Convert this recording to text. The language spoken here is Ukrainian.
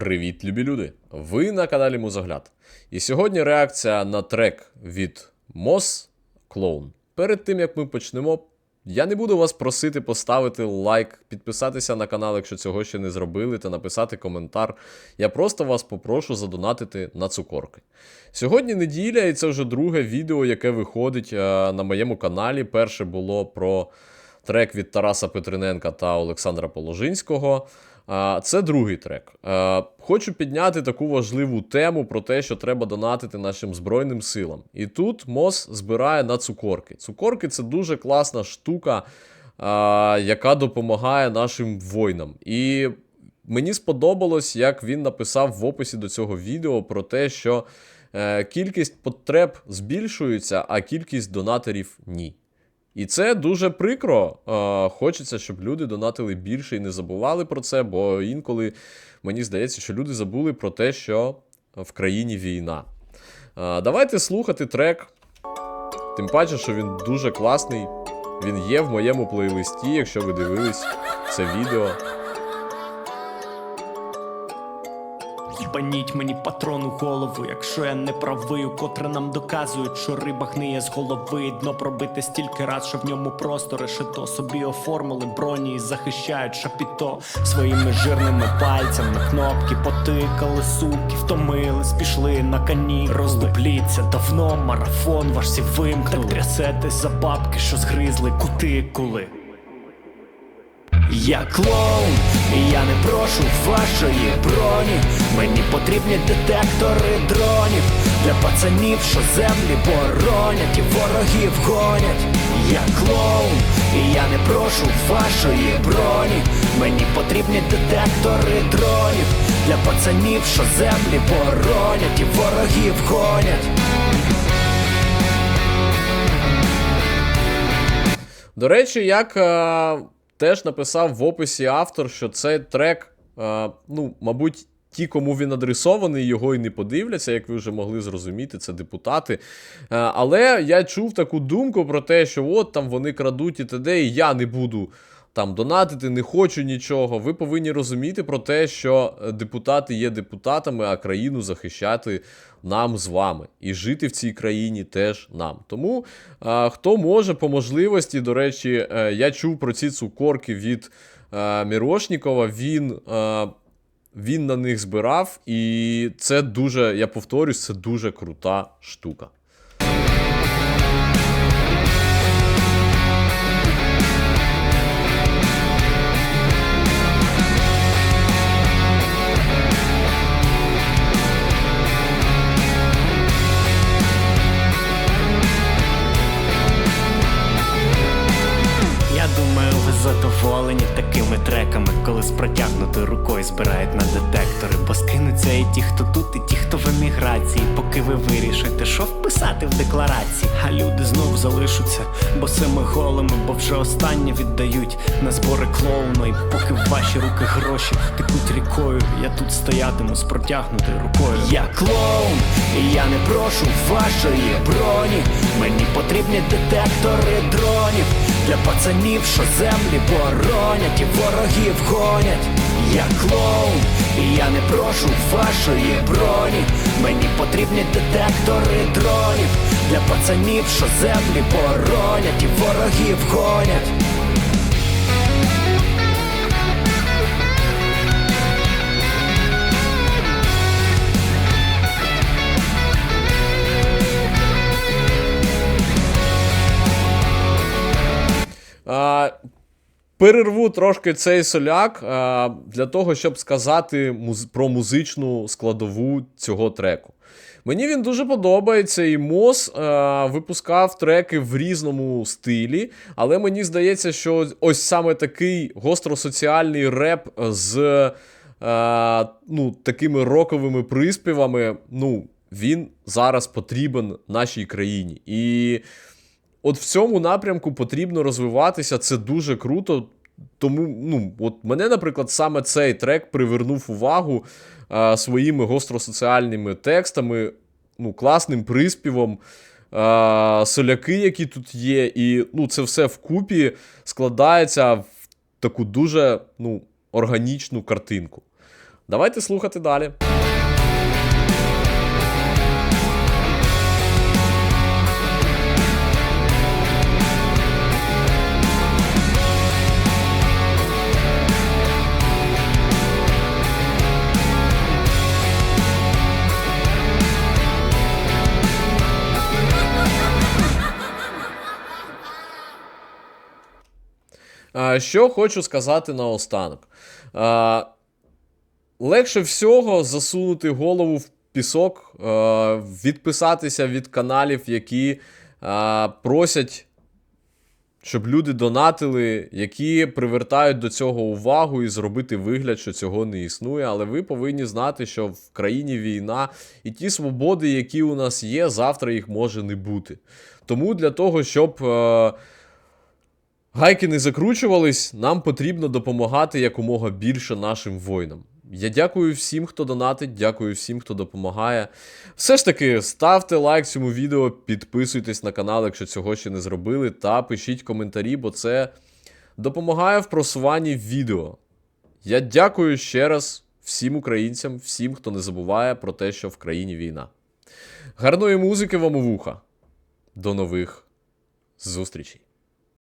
Привіт, любі люди! Ви на каналі Музогляд. І сьогодні реакція на трек від Мос Клоун. Перед тим як ми почнемо, я не буду вас просити поставити лайк, підписатися на канал, якщо цього ще не зробили, та написати коментар. Я просто вас попрошу задонатити на цукорки. Сьогодні неділя, і це вже друге відео, яке виходить е, на моєму каналі. Перше було про трек від Тараса Петриненка та Олександра Положинського. Це другий трек. Хочу підняти таку важливу тему про те, що треба донатити нашим Збройним силам. І тут МОЗ збирає на цукорки. Цукорки це дуже класна штука, яка допомагає нашим воїнам. І мені сподобалось, як він написав в описі до цього відео про те, що е, кількість потреб збільшується, а кількість донаторів ні. І це дуже прикро. Хочеться, щоб люди донатили більше і не забували про це, бо інколи мені здається, що люди забули про те, що в країні війна. Давайте слухати трек. Тим паче, що він дуже класний. Він є в моєму плейлисті, якщо ви дивились це відео. Їбаніть мені патрон у голову, якщо я не правий, котре нам доказують, що риба гниє з голови. Дно пробите стільки раз, що в ньому просто решето собі оформили броні і захищають шапіто своїми жирними пальцями. Кнопки потикали, суки, втомились, пішли на кані. Роздупліться давно, марафон ваш сі вимкнув. Так трясетесь за бабки, що згризли кутикули. Я клоун, і я не прошу вашої броні. Мені потрібні детектори дронів для пацанів, що землі боронять і ворогів гонять. Я клоун, і я не прошу вашої броні. Мені потрібні детектори дронів для пацанів, що землі боронять і ворогів гонять. До речі, як е, теж написав в описі автор, що цей трек, е, ну, мабуть, ті, кому він адресований, його і не подивляться, як ви вже могли зрозуміти, це депутати. Е, але я чув таку думку про те, що от там вони крадуть і т.д., і я не буду. Там донатити не хочу нічого. Ви повинні розуміти про те, що е, депутати є депутатами, а країну захищати нам з вами. І жити в цій країні теж нам. Тому е, хто може по можливості, до речі, е, я чув про ці цукорки від е, Мірошнікова. Він. Е, він на них збирав, і це дуже, я повторюсь, це дуже крута штука. З протягнутою рукою збирають на детектори. Бо скинуться і ті, хто тут, і ті, хто в еміграції, поки ви вирішите, що вписати в декларації. А люди знов залишаться босими голими, бо вже останнє віддають на збори клоуна. І поки в ваші руки гроші текуть рікою, я тут стоятиму з протягнутою рукою. Я клоун, і я не прошу вашої броні. Мені потрібні детектори дронів для пацанів, що землі боронять і ворогів гонять. Я клоун, і я не прошу вашої броні. Мені потрібні детектори дронів для пацанів, що землі боронять і ворогів гонять. Перерву трошки цей соляк а, для того, щоб сказати про музичну складову цього треку. Мені він дуже подобається, і Мос а, випускав треки в різному стилі, але мені здається, що ось саме такий гостросоціальний реп з а, ну, такими роковими приспівами, ну, він зараз потрібен нашій країні. І от в цьому напрямку потрібно розвиватися, це дуже круто. Тому, ну, от мене, наприклад, саме цей трек привернув увагу а, своїми гостросоціальними текстами, ну, класним приспівом, а, соляки, які тут є, і ну, це все вкупі складається в таку дуже ну, органічну картинку. Давайте слухати далі. Що хочу сказати наостанок. Легше всього засунути голову в пісок, відписатися від каналів, які просять, щоб люди донатили, які привертають до цього увагу і зробити вигляд, що цього не існує. Але ви повинні знати, що в країні війна і ті свободи, які у нас є, завтра їх може не бути. Тому для того, щоб. Е, Гайки не закручувались, нам потрібно допомагати якомога більше нашим воїнам. Я дякую всім, хто донатить, дякую всім, хто допомагає. Все ж таки, ставте лайк цьому відео, підписуйтесь на канал, якщо цього ще не зробили, та пишіть коментарі, бо це допомагає в просуванні відео. Я дякую ще раз всім українцям, всім, хто не забуває про те, що в країні війна. Гарної музики вам у вуха. До нових зустрічей!